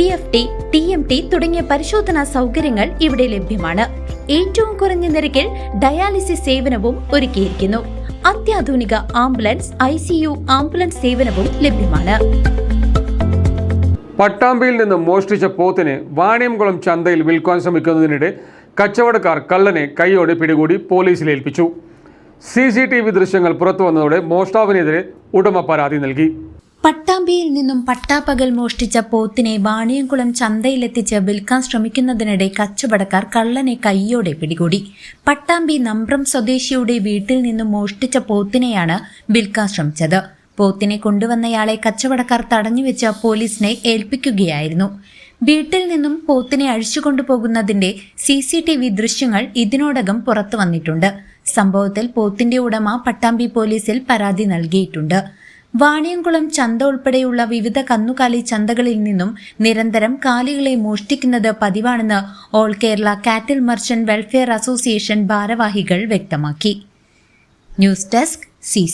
P F T T M T തുടങ്ങിയ പരിശോധനാ സൗകര്യങ്ങൾ ഇവിടെ ലഭ്യമാണ്. ഏറ്റവും കുറഞ്ഞ നിരക്കിൽ ഡയാലിസിസ് സേവനവും ഒരുക്കിയിരിക്കുന്നു. അത്യാധുനിക ambulance I C U ambulance സേവനവും ലഭ്യമാണ്. പട്ടാമ്പിയിൽ നിന്ന് മോഷ്ടിച്ച പോത്തിനെ വാണിയംകുളം ചന്തയിൽ വിൽക്കാൻ ശ്രമിക്കുന്നതിനിടെ കച്ചവടക്കാർ കള്ളനെ കൈയോടെ പിടികൂടി പോലീസിൽ ഏൽപ്പിച്ചു. സി സി ടി വി ദൃശ്യങ്ങൾ പുറത്തുവന്നതോടെ മോഷ്ടാവിനെതിരെ ഉടമ പരാതി നൽകി. പട്ടാമ്പിയിൽ നിന്നും പട്ടാപ്പകൽ മോഷ്ടിച്ച പോത്തിനെ വാണിയംകുളം ചന്തയിലെത്തിച്ച് വിൽക്കാൻ ശ്രമിക്കുന്നതിനിടെ കച്ചവടക്കാർ കള്ളനെ കൈയോടെ പിടികൂടി. പട്ടാമ്പി നമ്പ്രം സ്വദേശിയുടെ വീട്ടിൽ നിന്നും മോഷ്ടിച്ച പോത്തിനെയാണ് വിൽക്കാൻ ശ്രമിച്ചത്. പോത്തിനെ കൊണ്ടുവന്നയാളെ കച്ചവടക്കാർ തടഞ്ഞുവെച്ച് പോലീസിനെ ഏൽപ്പിക്കുകയായിരുന്നു. വീട്ടിൽ നിന്നും പോത്തിനെ അഴിച്ചുകൊണ്ടുപോകുന്നതിന്റെ സി സി ടി വി ദൃശ്യങ്ങൾ ഇതിനോടകം പുറത്തു വന്നിട്ടുണ്ട്. സംഭവത്തിൽ പോത്തിന്റെ ഉടമ പട്ടാമ്പി പോലീസിൽ പരാതി നൽകിയിട്ടുണ്ട്. വാണിയംകുളം ചന്ത ഉൾപ്പെടെയുള്ള വിവിധ കന്നുകാലി ചന്തകളിൽ നിന്നും നിരന്തരം കാലികളെ മോഷ്ടിക്കുന്നത് പതിവാണെന്ന് ഓൾ കേരള കാറ്റിൽ മർച്ചന്റ് വെൽഫെയർ അസോസിയേഷൻ ഭാരവാഹികൾ വ്യക്തമാക്കി. News desk C